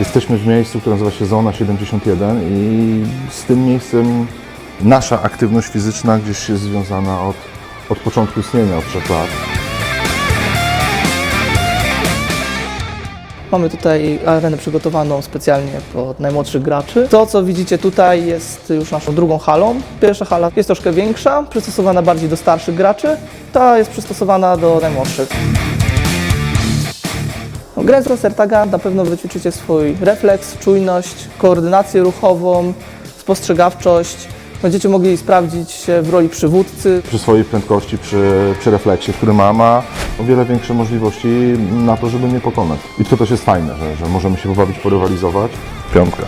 Jesteśmy w miejscu, które nazywa się Zona 71 i z tym miejscem nasza aktywność fizyczna gdzieś jest związana od, od początku istnienia, od trzech lat. Mamy tutaj arenę przygotowaną specjalnie pod najmłodszych graczy. To, co widzicie tutaj, jest już naszą drugą halą. Pierwsza hala jest troszkę większa, przystosowana bardziej do starszych graczy. Ta jest przystosowana do najmłodszych. No, Grając Lasertaga na pewno wyćwiczycie swój refleks, czujność, koordynację ruchową, spostrzegawczość. Będziecie mogli sprawdzić się w roli przywódcy, Przy swojej prędkości, przy, przy refleksie, który ma, ma o wiele większe możliwości na to, żeby mnie pokonać. I to też jest fajne, że, że możemy się pobawić, porywalizować. Piątka.